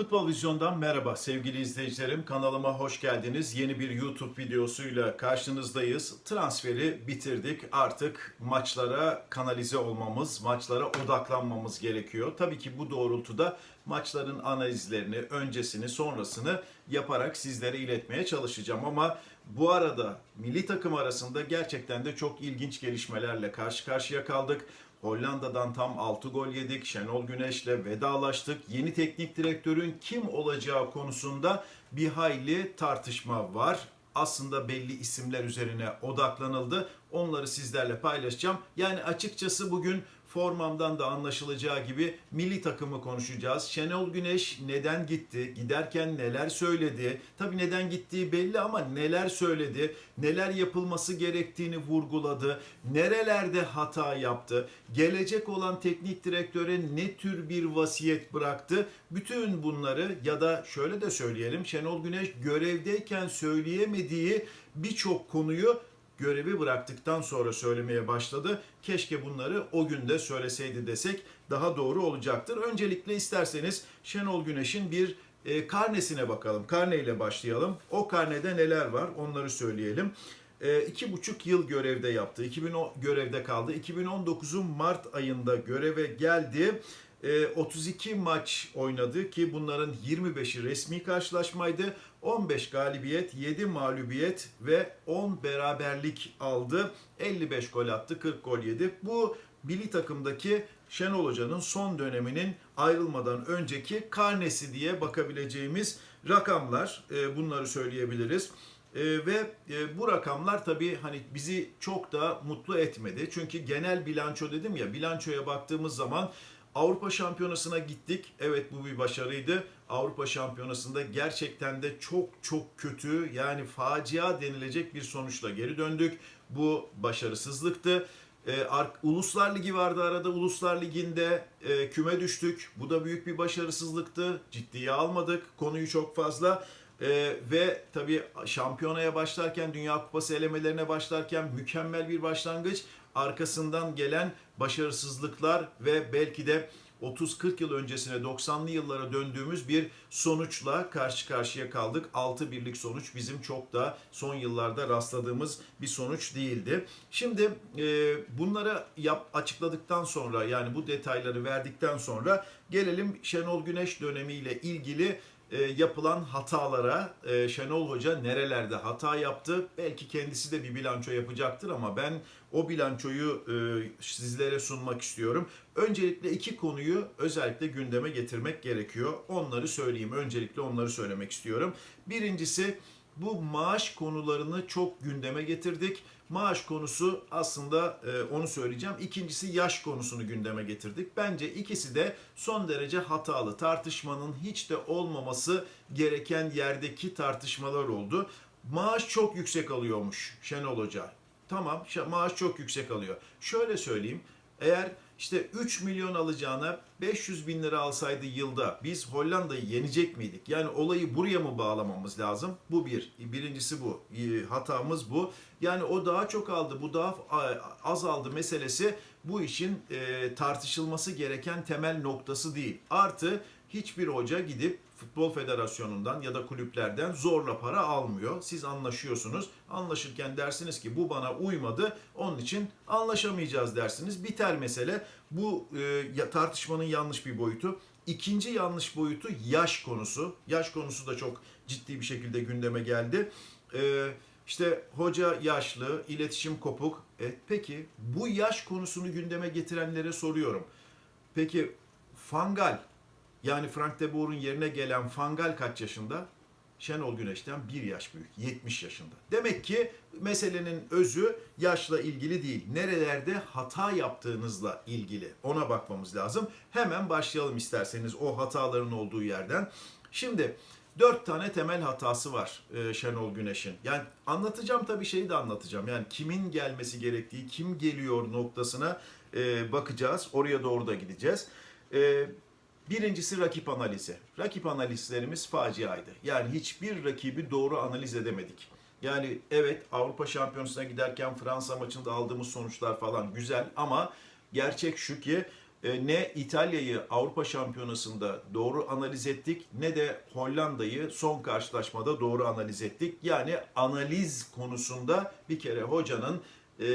Futbol Vizyon'dan merhaba sevgili izleyicilerim. Kanalıma hoş geldiniz. Yeni bir YouTube videosuyla karşınızdayız. Transferi bitirdik. Artık maçlara kanalize olmamız, maçlara odaklanmamız gerekiyor. Tabii ki bu doğrultuda maçların analizlerini, öncesini, sonrasını yaparak sizlere iletmeye çalışacağım. Ama bu arada milli takım arasında gerçekten de çok ilginç gelişmelerle karşı karşıya kaldık. Hollanda'dan tam 6 gol yedik. Şenol Güneş'le vedalaştık. Yeni teknik direktörün kim olacağı konusunda bir hayli tartışma var. Aslında belli isimler üzerine odaklanıldı. Onları sizlerle paylaşacağım. Yani açıkçası bugün formamdan da anlaşılacağı gibi milli takımı konuşacağız. Şenol Güneş neden gitti? Giderken neler söyledi? Tabii neden gittiği belli ama neler söyledi? Neler yapılması gerektiğini vurguladı. Nerelerde hata yaptı? Gelecek olan teknik direktöre ne tür bir vasiyet bıraktı? Bütün bunları ya da şöyle de söyleyelim. Şenol Güneş görevdeyken söyleyemediği birçok konuyu görevi bıraktıktan sonra söylemeye başladı. Keşke bunları o günde söyleseydi desek daha doğru olacaktır. Öncelikle isterseniz Şenol Güneş'in bir e, karnesine bakalım. Karneyle başlayalım. O karnede neler var onları söyleyelim. E, iki buçuk yıl görevde yaptı. 2010 görevde kaldı. 2019'un Mart ayında göreve geldi. E, 32 maç oynadı ki bunların 25'i resmi karşılaşmaydı. 15 galibiyet, 7 mağlubiyet ve 10 beraberlik aldı. 55 gol attı, 40 gol yedi. Bu milli takımdaki Şenol Hoca'nın son döneminin ayrılmadan önceki karnesi diye bakabileceğimiz rakamlar. E, bunları söyleyebiliriz. E, ve e, bu rakamlar tabii hani bizi çok da mutlu etmedi. Çünkü genel bilanço dedim ya, bilançoya baktığımız zaman Avrupa Şampiyonası'na gittik. Evet bu bir başarıydı. Avrupa Şampiyonası'nda gerçekten de çok çok kötü yani facia denilecek bir sonuçla geri döndük. Bu başarısızlıktı. Ar- Uluslar Ligi vardı arada. Uluslar Ligi'nde e, küme düştük. Bu da büyük bir başarısızlıktı. Ciddiye almadık konuyu çok fazla. Ee, ve tabii şampiyonaya başlarken, Dünya Kupası elemelerine başlarken mükemmel bir başlangıç. Arkasından gelen başarısızlıklar ve belki de 30-40 yıl öncesine 90'lı yıllara döndüğümüz bir sonuçla karşı karşıya kaldık. 6 birlik sonuç bizim çok da son yıllarda rastladığımız bir sonuç değildi. Şimdi e, bunları yap, açıkladıktan sonra yani bu detayları verdikten sonra gelelim Şenol Güneş dönemiyle ilgili e, yapılan hatalara e, Şenol Hoca nerelerde hata yaptı? Belki kendisi de bir bilanço yapacaktır ama ben o bilançoyu e, sizlere sunmak istiyorum. Öncelikle iki konuyu özellikle gündeme getirmek gerekiyor. Onları söyleyeyim. Öncelikle onları söylemek istiyorum. Birincisi bu maaş konularını çok gündeme getirdik. Maaş konusu aslında e, onu söyleyeceğim. İkincisi yaş konusunu gündeme getirdik. Bence ikisi de son derece hatalı. Tartışmanın hiç de olmaması gereken yerdeki tartışmalar oldu. Maaş çok yüksek alıyormuş Şenol Hoca. Tamam maaş çok yüksek alıyor. Şöyle söyleyeyim. Eğer işte 3 milyon alacağına 500 bin lira alsaydı yılda biz Hollanda'yı yenecek miydik? Yani olayı buraya mı bağlamamız lazım? Bu bir. Birincisi bu. Ee, Hatamız bu. Yani o daha çok aldı, bu daha az aldı meselesi bu işin e, tartışılması gereken temel noktası değil. Artı hiçbir hoca gidip Futbol Federasyonu'ndan ya da kulüplerden zorla para almıyor. Siz anlaşıyorsunuz. Anlaşırken dersiniz ki bu bana uymadı. Onun için anlaşamayacağız dersiniz. Biter mesele. Bu e, tartışmanın yanlış bir boyutu. İkinci yanlış boyutu yaş konusu. Yaş konusu da çok ciddi bir şekilde gündeme geldi. E, işte hoca yaşlı, iletişim kopuk. E, peki bu yaş konusunu gündeme getirenlere soruyorum. Peki Fangal yani Frank de Boer'un yerine gelen Fangal kaç yaşında? Şenol Güneş'ten bir yaş büyük, 70 yaşında. Demek ki meselenin özü yaşla ilgili değil. Nerelerde hata yaptığınızla ilgili. Ona bakmamız lazım. Hemen başlayalım isterseniz o hataların olduğu yerden. Şimdi dört tane temel hatası var e, Şenol Güneş'in. Yani anlatacağım tabii şeyi de anlatacağım. Yani kimin gelmesi gerektiği, kim geliyor noktasına e, bakacağız. Oraya doğru da gideceğiz. Birincisi rakip analizi. Rakip analizlerimiz faciaydı. Yani hiçbir rakibi doğru analiz edemedik. Yani evet Avrupa Şampiyonası'na giderken Fransa maçında aldığımız sonuçlar falan güzel ama gerçek şu ki e, ne İtalya'yı Avrupa Şampiyonası'nda doğru analiz ettik ne de Hollanda'yı son karşılaşmada doğru analiz ettik. Yani analiz konusunda bir kere hocanın e,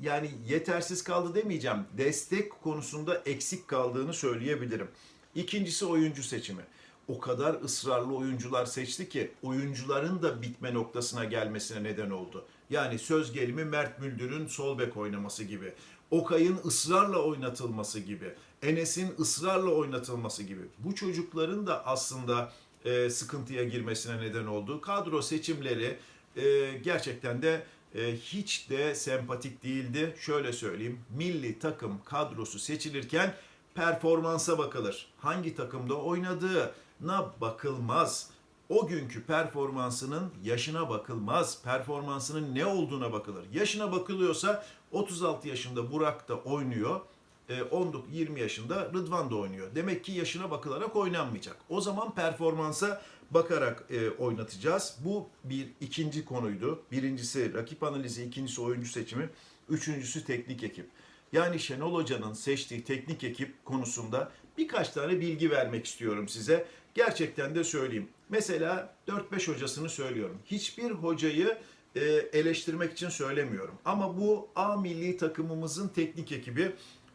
yani yetersiz kaldı demeyeceğim. Destek konusunda eksik kaldığını söyleyebilirim. İkincisi oyuncu seçimi. O kadar ısrarlı oyuncular seçti ki oyuncuların da bitme noktasına gelmesine neden oldu. Yani söz gelimi Mert Müldür'ün sol bek oynaması gibi. Okay'ın ısrarla oynatılması gibi. Enes'in ısrarla oynatılması gibi. Bu çocukların da aslında e, sıkıntıya girmesine neden oldu. Kadro seçimleri e, gerçekten de e, hiç de sempatik değildi. Şöyle söyleyeyim, milli takım kadrosu seçilirken performansa bakılır. Hangi takımda oynadığına bakılmaz. O günkü performansının yaşına bakılmaz. Performansının ne olduğuna bakılır. Yaşına bakılıyorsa 36 yaşında Burak da oynuyor. 19-20 yaşında Rıdvan da oynuyor. Demek ki yaşına bakılarak oynanmayacak. O zaman performansa bakarak e, oynatacağız. Bu bir ikinci konuydu. Birincisi rakip analizi, ikincisi oyuncu seçimi, üçüncüsü teknik ekip. Yani Şenol Hoca'nın seçtiği teknik ekip konusunda birkaç tane bilgi vermek istiyorum size. Gerçekten de söyleyeyim. Mesela 4-5 hocasını söylüyorum. Hiçbir hocayı e, eleştirmek için söylemiyorum. Ama bu A milli takımımızın teknik ekibi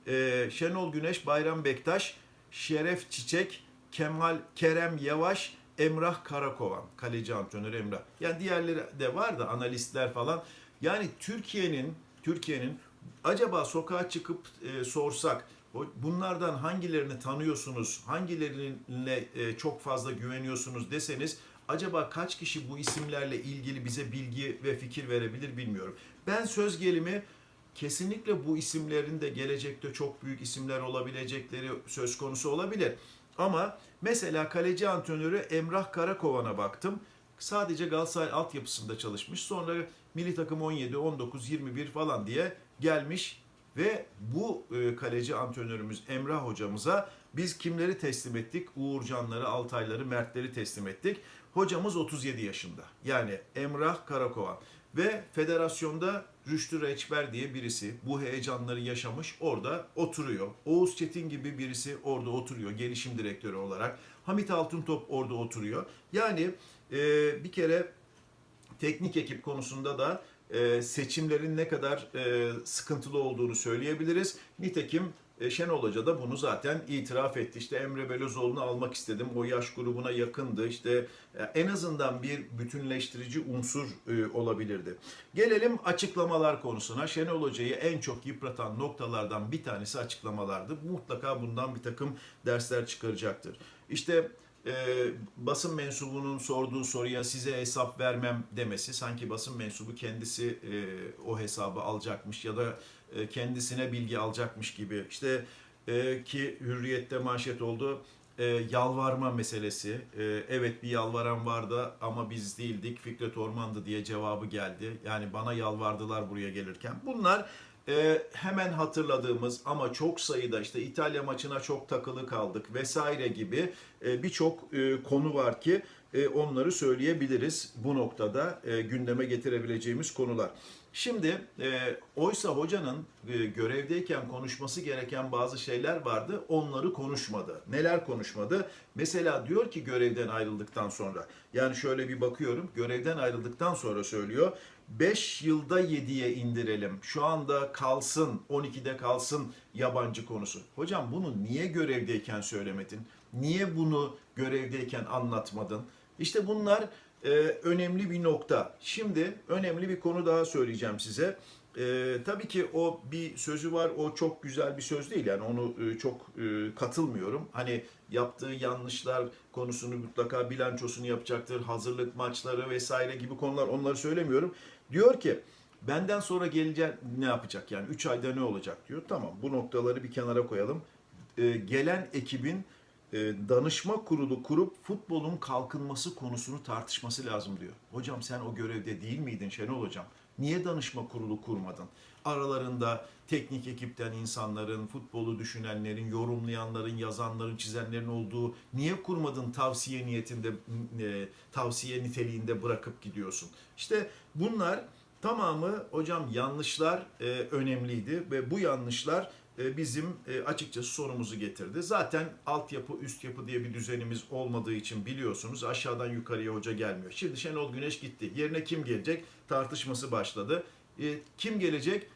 e, Şenol Güneş, Bayram Bektaş, Şeref Çiçek, Kemal Kerem Yavaş, Emrah Karakovan, kaleci antrenörü Emrah. Yani diğerleri de var da analistler falan. Yani Türkiye'nin Türkiye'nin acaba sokağa çıkıp e, sorsak bunlardan hangilerini tanıyorsunuz, hangilerine e, çok fazla güveniyorsunuz deseniz acaba kaç kişi bu isimlerle ilgili bize bilgi ve fikir verebilir bilmiyorum. Ben söz gelimi kesinlikle bu isimlerin de gelecekte çok büyük isimler olabilecekleri söz konusu olabilir. Ama mesela kaleci antrenörü Emrah Karakovan'a baktım. Sadece Galatasaray altyapısında çalışmış. Sonra milli takım 17, 19, 21 falan diye gelmiş ve bu e, kaleci antrenörümüz Emrah hocamıza biz kimleri teslim ettik? Uğurcanları, Altayları, Mertleri teslim ettik. Hocamız 37 yaşında. Yani Emrah Karakovan. Ve federasyonda Rüştü Reçber diye birisi bu heyecanları yaşamış orada oturuyor. Oğuz Çetin gibi birisi orada oturuyor gelişim direktörü olarak. Hamit Altıntop orada oturuyor. Yani e, bir kere teknik ekip konusunda da e, seçimlerin ne kadar e, sıkıntılı olduğunu söyleyebiliriz. Nitekim e, Şenol Hoca da bunu zaten itiraf etti. İşte Emre Belözoğlu'nu almak istedim. O yaş grubuna yakındı. İşte en azından bir bütünleştirici unsur olabilirdi. Gelelim açıklamalar konusuna. Şenol Hoca'yı en çok yıpratan noktalardan bir tanesi açıklamalardı. Mutlaka bundan bir takım dersler çıkaracaktır. İşte e, basın mensubunun sorduğu soruya size hesap vermem demesi sanki basın mensubu kendisi e, o hesabı alacakmış ya da e, kendisine bilgi alacakmış gibi. İşte e, ki hürriyette manşet oldu e, yalvarma meselesi E, evet bir yalvaran vardı ama biz değildik Fikret Orman'dı diye cevabı geldi. Yani bana yalvardılar buraya gelirken. Bunlar e, hemen hatırladığımız ama çok sayıda işte İtalya maçına çok takılı kaldık vesaire gibi e, birçok e, konu var ki e, onları söyleyebiliriz bu noktada e, gündeme getirebileceğimiz konular. Şimdi e, oysa hocanın e, görevdeyken konuşması gereken bazı şeyler vardı. Onları konuşmadı. Neler konuşmadı? Mesela diyor ki görevden ayrıldıktan sonra. Yani şöyle bir bakıyorum. Görevden ayrıldıktan sonra söylüyor. 5 yılda 7'ye indirelim. Şu anda kalsın, 12'de kalsın yabancı konusu. Hocam bunu niye görevdeyken söylemedin? Niye bunu görevdeyken anlatmadın? İşte bunlar e, önemli bir nokta. Şimdi önemli bir konu daha söyleyeceğim size. E, tabii ki o bir sözü var, o çok güzel bir söz değil. Yani onu e, çok e, katılmıyorum. Hani yaptığı yanlışlar konusunu mutlaka bilançosunu yapacaktır. Hazırlık maçları vesaire gibi konular onları söylemiyorum. Diyor ki benden sonra gelecek ne yapacak yani 3 ayda ne olacak diyor. Tamam bu noktaları bir kenara koyalım. E, gelen ekibin e, danışma kurulu kurup futbolun kalkınması konusunu tartışması lazım diyor. Hocam sen o görevde değil miydin Şenol Hocam? Niye danışma kurulu kurmadın? Aralarında teknik ekipten insanların, futbolu düşünenlerin, yorumlayanların, yazanların, çizenlerin olduğu niye kurmadın tavsiye niyetinde, e, tavsiye niteliğinde bırakıp gidiyorsun? İşte bunlar tamamı hocam yanlışlar e, önemliydi ve bu yanlışlar bizim e, açıkçası sorumuzu getirdi. Zaten altyapı, üst yapı diye bir düzenimiz olmadığı için biliyorsunuz aşağıdan yukarıya hoca gelmiyor. Şimdi Şenol Güneş gitti. Yerine kim gelecek? Tartışması başladı. E, kim gelecek?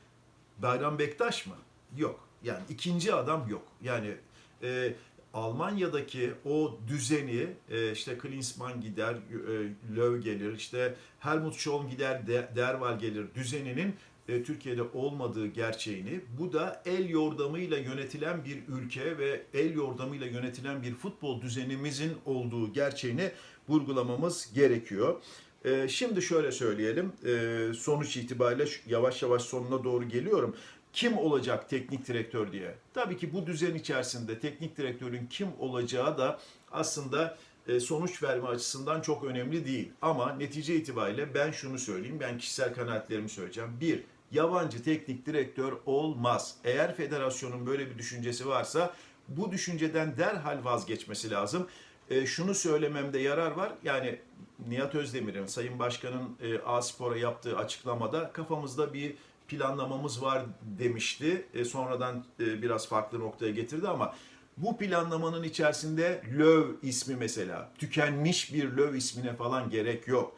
Bayram Bektaş mı? Yok. Yani ikinci adam yok. Yani e, Almanya'daki o düzeni e, işte Klinsmann gider, e, Löw gelir, işte Helmut Schön gider, De- Derval gelir düzeninin e, Türkiye'de olmadığı gerçeğini, bu da el yordamıyla yönetilen bir ülke ve el yordamıyla yönetilen bir futbol düzenimizin olduğu gerçeğini vurgulamamız gerekiyor. E, Şimdi şöyle söyleyelim, e, sonuç itibariyle yavaş yavaş sonuna doğru geliyorum. Kim olacak teknik direktör diye. Tabii ki bu düzen içerisinde teknik direktörün kim olacağı da aslında sonuç verme açısından çok önemli değil. Ama netice itibariyle ben şunu söyleyeyim, ben kişisel kanaatlerimi söyleyeceğim. Bir, yabancı teknik direktör olmaz. Eğer federasyonun böyle bir düşüncesi varsa bu düşünceden derhal vazgeçmesi lazım. E, şunu söylememde yarar var. Yani Nihat Özdemir'in, Sayın Başkan'ın e, A-Spor'a yaptığı açıklamada kafamızda bir planlamamız var demişti. E, sonradan e, biraz farklı noktaya getirdi ama bu planlamanın içerisinde Löw ismi mesela, tükenmiş bir Löw ismine falan gerek yok.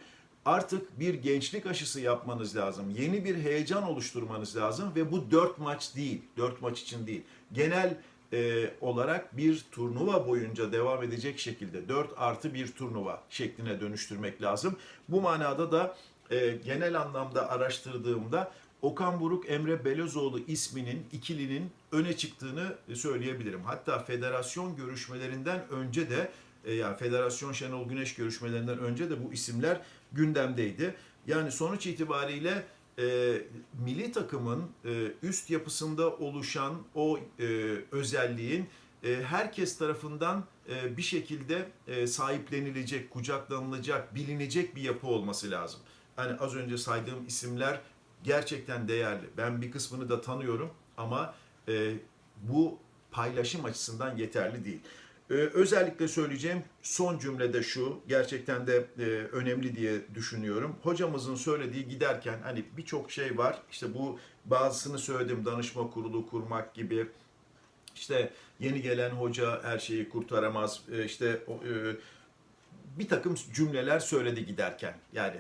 Artık bir gençlik aşısı yapmanız lazım. Yeni bir heyecan oluşturmanız lazım ve bu dört maç değil, dört maç için değil. Genel e, olarak bir turnuva boyunca devam edecek şekilde 4 artı bir turnuva şekline dönüştürmek lazım. Bu manada da e, genel anlamda araştırdığımda Okan Buruk, Emre Belözoğlu isminin, ikilinin öne çıktığını söyleyebilirim. Hatta federasyon görüşmelerinden önce de e, yani Federasyon Şenol Güneş görüşmelerinden önce de bu isimler gündemdeydi. Yani sonuç itibariyle e, milli takımın e, üst yapısında oluşan o e, özelliğin e, herkes tarafından e, bir şekilde e, sahiplenilecek, kucaklanılacak, bilinecek bir yapı olması lazım. Hani az önce saydığım isimler gerçekten değerli. Ben bir kısmını da tanıyorum ama e, bu paylaşım açısından yeterli değil. Ee, özellikle söyleyeceğim son cümlede şu, gerçekten de e, önemli diye düşünüyorum. Hocamızın söylediği giderken hani birçok şey var. İşte bu bazısını söyledim, danışma kurulu kurmak gibi. İşte yeni gelen hoca her şeyi kurtaramaz. E, işte e, bir takım cümleler söyledi giderken. Yani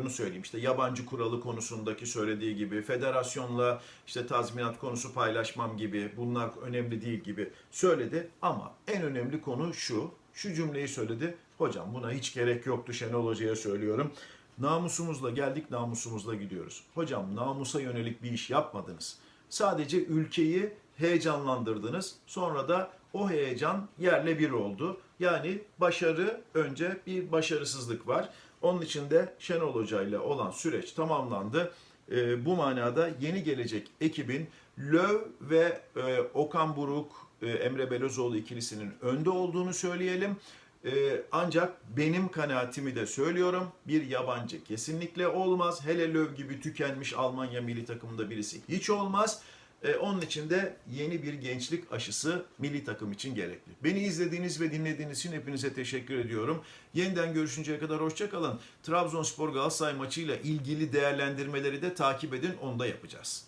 onu söyleyeyim işte yabancı kuralı konusundaki söylediği gibi, federasyonla işte tazminat konusu paylaşmam gibi, bunlar önemli değil gibi söyledi. Ama en önemli konu şu, şu cümleyi söyledi. Hocam buna hiç gerek yoktu Şenol Hoca'ya söylüyorum. Namusumuzla geldik, namusumuzla gidiyoruz. Hocam namusa yönelik bir iş yapmadınız. Sadece ülkeyi heyecanlandırdınız. Sonra da o heyecan yerle bir oldu. Yani başarı önce bir başarısızlık var. Onun için de Şenol Hoca ile olan süreç tamamlandı. Ee, bu manada yeni gelecek ekibin Löw ve e, Okan Buruk, e, Emre Belözoğlu ikilisinin önde olduğunu söyleyelim. Ee, ancak benim kanaatimi de söylüyorum. Bir yabancı kesinlikle olmaz. Hele Löw gibi tükenmiş Almanya milli takımında birisi hiç olmaz. Ee, onun için de yeni bir gençlik aşısı milli takım için gerekli. Beni izlediğiniz ve dinlediğiniz için hepinize teşekkür ediyorum. Yeniden görüşünceye kadar hoşçakalın. Trabzonspor Galatasaray maçıyla ilgili değerlendirmeleri de takip edin. Onu da yapacağız.